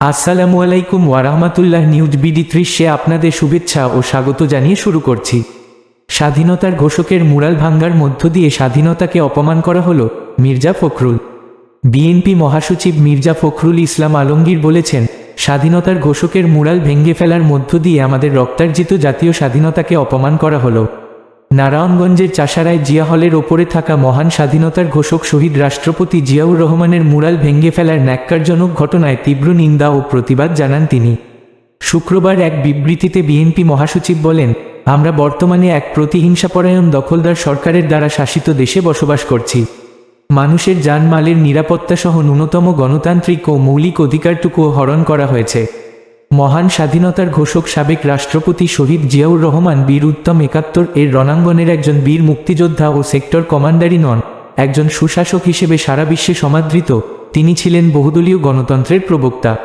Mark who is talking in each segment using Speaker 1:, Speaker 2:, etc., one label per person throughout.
Speaker 1: আসসালামু আলাইকুম ওয়ারাহমাতুল্লাহ news BD ত্রিশে আপনাদের শুভেচ্ছা ও স্বাগত জানিয়ে শুরু করছি। স্বাধীনতার ঘোষকের মুরাল ভাঙ্গার মধ্য দিয়ে স্বাধীনতাকে অপমান করা হলো মির্জা ফখরুল। বিএনপি মহাসচিব মির্জা ফখরুল ইসলাম আলমগীর বলেছেন, স্বাধীনতার ঘোষকের মুরাল ভেঙ্গে ফেলার মধ্য দিয়ে আমাদের রক্তার্জিত জাতীয় স্বাধীনতাকে অপমান করা হলো। নারায়ণগঞ্জের চাষারায় জিয়া হলের ওপরে থাকা মহান স্বাধীনতার ঘোষক শহীদ রাষ্ট্রপতি জিয়াউর রহমানের মুরাল ভেঙে ফেলার ন্যাক্কারজনক ঘটনায় তীব্র নিন্দা ও প্রতিবাদ জানান তিনি। শুক্রবার এক বিবৃতিতে বিএনপি মহাসচিব বলেন, আমরা বর্তমানে এক প্রতিহিংসাপরায়ণ দখলদার সরকারের দ্বারা শাসিত দেশে বসবাস করছি। মানুষের জানমালের নিরাপত্তা সহ ন্যূনতম গণতান্ত্রিক ও মৌলিক অধিকারটুকুও হরণ করা হয়েছে। মহান স্বাধীনতার ঘোষক সাবেক রাষ্ট্রপতি শহীদ জিয়াউর রহমান বীর উত্তম একাত্তর এর রণাঙ্গনের একজন বীর মুক্তিযোদ্ধা ও সেক্টর কমান্ডারই নন। একজন সুশাসক হিসেবে সারা বিশ্বে সমাদৃত, তিনি ছিলেন বহুদলীয় গণতন্ত্রের প্রবক্তা।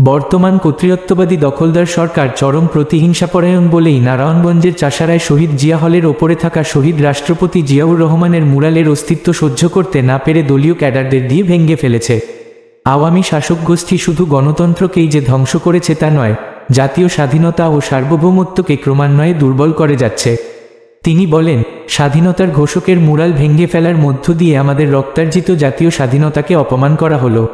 Speaker 1: বর্তমান কর্তৃত্ববাদী দখলদার সরকার চরম প্রতিহিংসাপরায়ণ বলেই নারায়ণগঞ্জের চাষারায় শহীদ জিয়া হলের ওপরে থাকা শহীদ রাষ্ট্রপতি জিয়াউর রহমানের মুরালের অস্তিত্ব সহ্য করতে না পেরে দলীয় ক্যাডারদের দিয়ে ভেঙে ফেলেছে। আওয়ামী শাসক গোষ্ঠী শুধু গণতন্ত্রকেই যে ধ্বংস করেছে তা নয়, জাতীয় স্বাধীনতা ও সার্বভৌমত্বকে ক্রমান্বয়ে দুর্বল করে যাচ্ছে। তিনি বলেন, স্বাধীনতার ঘোষকের মুরাল ভেঙে ফেলার মধ্য দিয়ে আমাদের রক্তার্জিত জাতীয় স্বাধীনতাকে অপমান করা হলো।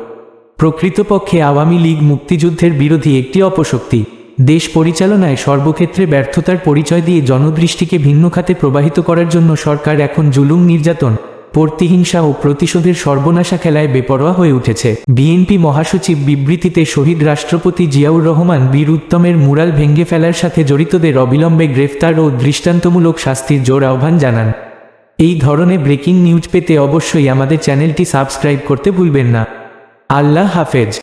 Speaker 1: প্রকৃতপক্ষে আওয়ামী লীগ মুক্তিযুদ্ধের বিরোধী একটি অপশক্তি। দেশ পরিচালনায় সর্বক্ষেত্রে ব্যর্থতার পরিচয় দিয়ে জনদৃষ্টিকে ভিন্ন খাতে প্রবাহিত করার জন্য সরকার এখন জুলুম নির্যাতন প্রতিহিংসা ও প্রতিশোধের সর্বনাশা খেলায় বেপরোয়া হয়ে উঠেছে। বিএনপি মহাসচিব বিবৃতিতে শহীদ রাষ্ট্রপতি জিয়াউর রহমান বীর উত্তমের মুরাল ভেঙ্গে ফেলার সাথে জড়িতদের অবিলম্বে গ্রেফতার ও দৃষ্টান্তমূলক শাস্তির জোর আহ্বান জানান। এই ধরনের ব্রেকিং নিউজ পেতে অবশ্যই আমাদের চ্যানেলটি সাবস্ক্রাইব করতে ভুলবেন না। আল্লাহ হাফেজ।